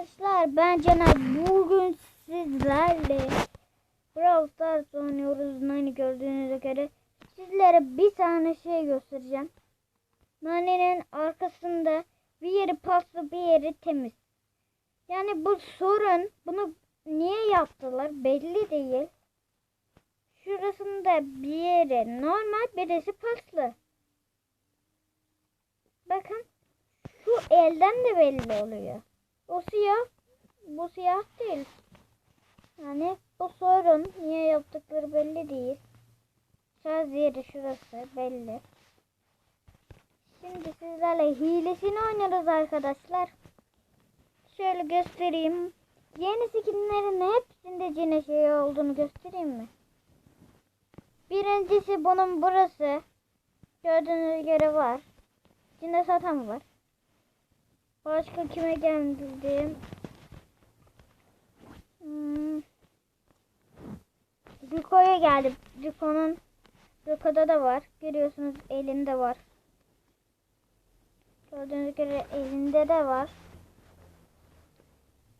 Arkadaşlar ben Caner bugün sizlerle Brawl Stars oynuyoruz. Nani gördüğünüz göre sizlere bir tane şey göstereceğim. Nani'nin arkasında bir yeri paslı bir yeri temiz. Yani bu sorun bunu niye yaptılar belli değil. Şurasında bir yeri normal birisi paslı. Bakın şu elden de belli oluyor. O siyah, bu siyah değil. Yani bu sorun niye yaptıkları belli değil. Şarj yeri şurası belli. Şimdi sizlerle hilesini oynuyoruz arkadaşlar. Şöyle göstereyim. Yeni skinlerin hepsinde cine şey olduğunu göstereyim mi? Birincisi bunun burası. Gördüğünüz göre var. Cine satan var. Başka kime geldim? Hmm. Rico'ya geldim. Rico'nun Rico'da da var. Görüyorsunuz elinde var. Gördüğünüz gibi elinde de var.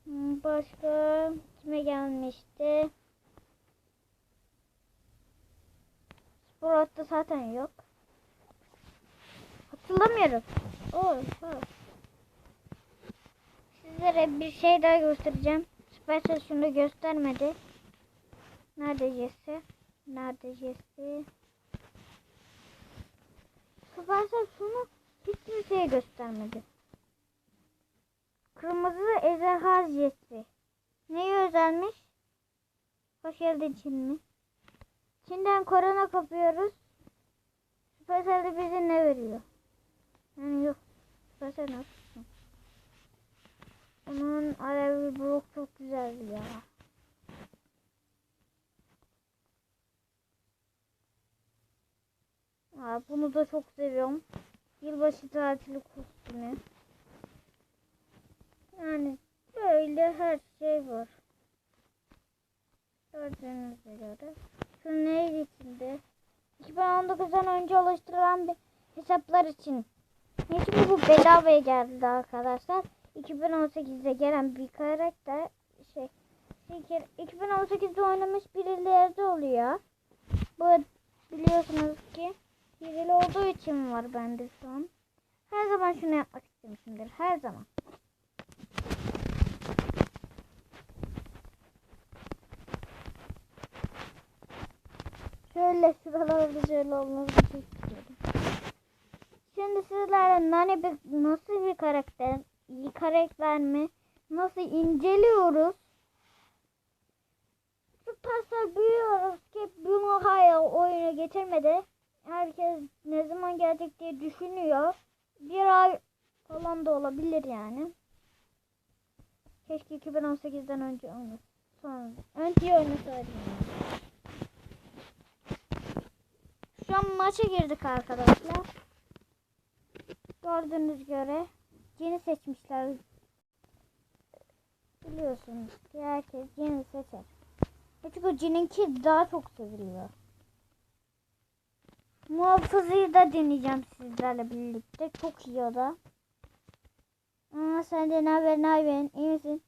Hmm, Başka kime gelmişti? Sport'ta zaten yok. Hatırlamıyorum. Oha. Sizlere bir şey daha göstereceğim. Supercell şunu göstermedi. Nerede Jesse? Nerede şunu hiç kimseye göstermedi. Kırmızı ejderha Jesse. Neyi özelmiş? Hoş geldin Çin mi? Çin'den korona kapıyoruz. Supercell de bize ne veriyor? Yani yok. Ne yapıyorsun? Onun Arabi Brook çok güzeldi ya. Aa, bunu da çok seviyorum. Yılbaşı tatili kostümü. Yani böyle her şey var. Gördüğünüz göre. Şu neydi içinde? 2019'dan önce oluşturulan bir hesaplar için. Şimdi bu bedavaya geldi arkadaşlar. 2018'de gelen bir karakter şey bir kere 2018'de oynamış birileri de oluyor. Bu biliyorsunuz ki hileli olduğu için var bende şu an. Her zaman şunu yapmak istemişimdir. Her zaman. Şöyle şuralarda şöyle olması çok istiyorum. Şimdi sizlerle Nani bir, nasıl bir karakter, iyi karakter mi, nasıl inceliyoruz. Süpersel biliyoruz ki bunu hala oyuna getirmedi. Herkes ne zaman gelecek diye düşünüyor. Bir ay falan da olabilir yani. Keşke 2018'den önce oynasın. Sonra önce oynasaydım. Şu an maça girdik arkadaşlar. Gördüğünüz göre yeni seçmişler. Biliyorsunuz ki herkes yeni seçer. Çünkü Cin'inki daha çok seviliyor. Muhafızıyı da deneyeceğim sizlerle birlikte. Çok iyi o da. Aa, sen de ne haber ne haber iyi misin?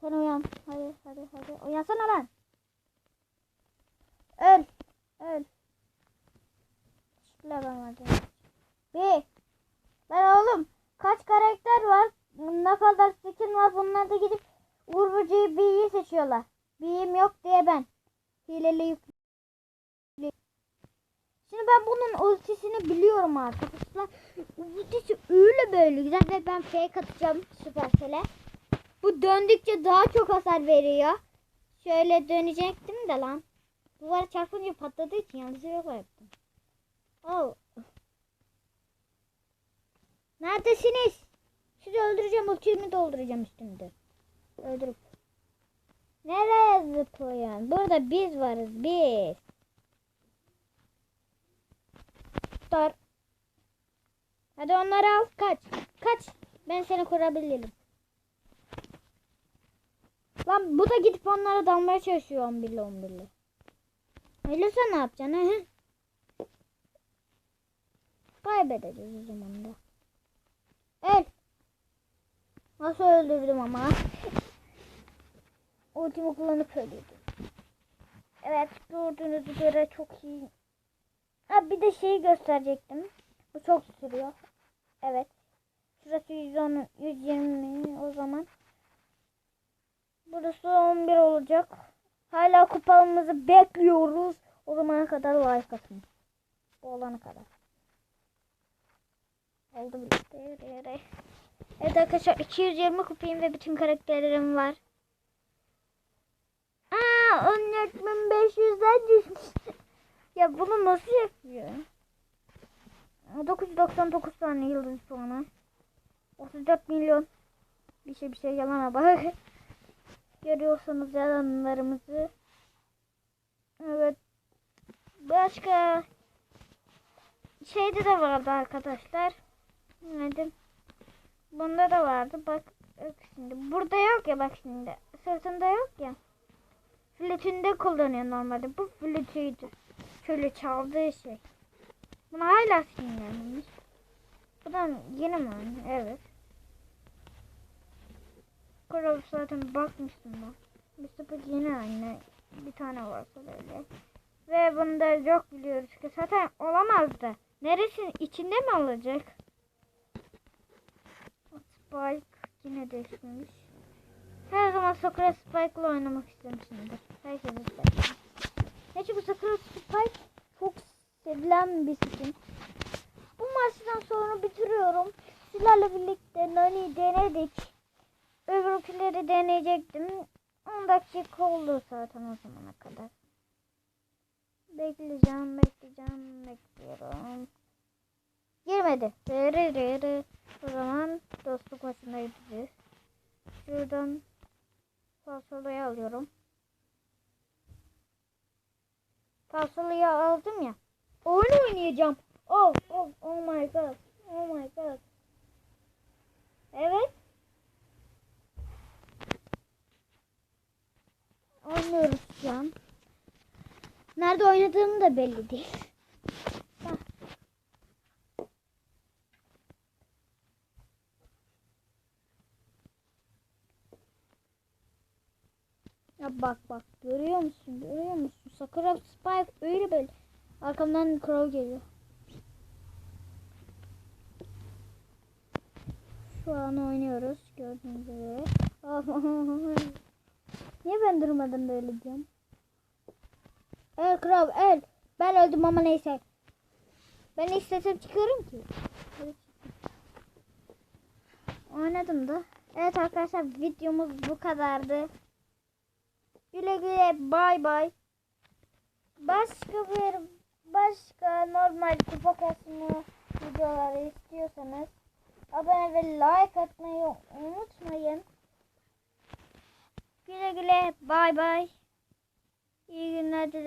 Sen uyan. Hadi hadi hadi. Uyansana lan. Öl. Öl. Ben hadi. Bir. Lan oğlum kaç karakter var? Ne kadar skin var bunlar da gidip Uğur Böceği B'yi seçiyorlar. B'yim yok diye ben. Hileli yük. Şimdi ben bunun ultisini biliyorum arkadaşlar. Ultisi öyle böyle güzel ve ben fake atacağım Supercell'e. Bu döndükçe daha çok hasar veriyor. Şöyle dönecektim de lan. Duvara çarpınca patladığı için yanlışlıkla yaptım. Oh. Neredesiniz? Sizi öldüreceğim, ultimi dolduracağım üstünde. Öldürüp. Nereye zıplıyorsun? Burada biz varız, biz. Tutar. Hadi onları al, kaç. Kaç. Ben seni kurabilirim. Lan bu da gidip onlara dalmaya çalışıyor 11'li 11'li. Öyleyse ne yapacaksın he? Kaybedeceğiz o zaman da. El. Nasıl öldürdüm ama. Ultimi kullanıp öldürdüm. Evet gördüğünüz üzere çok iyi. Ha bir de şeyi gösterecektim. Bu çok sürüyor. Evet. Şurası 110, 120 o zaman. Burası 11 olacak. Hala kupamızı bekliyoruz. O zamana kadar like atın. Bu olana kadar. Oldu bile. Evet arkadaşlar 220 kupayım ve bütün karakterlerim var. Aa 14500'den düşmüş. ya bunu nasıl yapıyor? 999 tane yıldız puanı. 34 milyon. Bir şey bir şey yalana bak. Görüyorsunuz yalanlarımızı. Evet. Başka şeyde de vardı arkadaşlar. Neydi? Bunda da vardı. Bak, bak şimdi. Burada yok ya bak şimdi. Sırtında yok ya. Flütünde kullanıyor normalde. Bu flütüydü. Şöyle çaldığı şey. Buna hala sinirlenmiş. Bu da yeni mi? Evet. Kurov zaten bakmıştım ben. Sıfır yeni anne. Bir tane varsa böyle. Ve bunda yok biliyoruz ki zaten olamazdı. Neresinin içinde mi olacak? Spike yine değişmemiş. Her zaman Sakura Spike ile oynamak istemişimdir. Herkes ister. Ne çünkü Sakura Spike çok sevilen bir skin. Bu maçtan sonra bitiriyorum. Sizlerle birlikte Nani denedik. Öbürküleri deneyecektim. 10 dakika oldu zaten o zamana kadar. Bekleyeceğim, bekleyeceğim, bekliyorum. Girmedi. O zaman dostluk maçındayız biz. Şuradan falsolayı alıyorum. Falsolayı aldım ya. Oyun oynayacağım. Oh, oh, oh my god. Oh my god. Evet. Oynuyoruz şu an. Nerede oynadığım da belli değil. Bak bak görüyor musun? Görüyor musun? Sakura Spike öyle böyle. Arkamdan Crow geliyor. Şu an oynuyoruz gördüğünüz üzere. Niye ben durmadan böyle diyorum? El krav el. Ben öldüm ama neyse. Ben istesem çıkarım ki. Oynadım da. Evet arkadaşlar videomuz bu kadardı. Güle güle bay bay. Başka bir başka normal kupa kasma videoları istiyorsanız abone ve like atmayı unutmayın. Güle güle bay bay. İyi günler dilerim.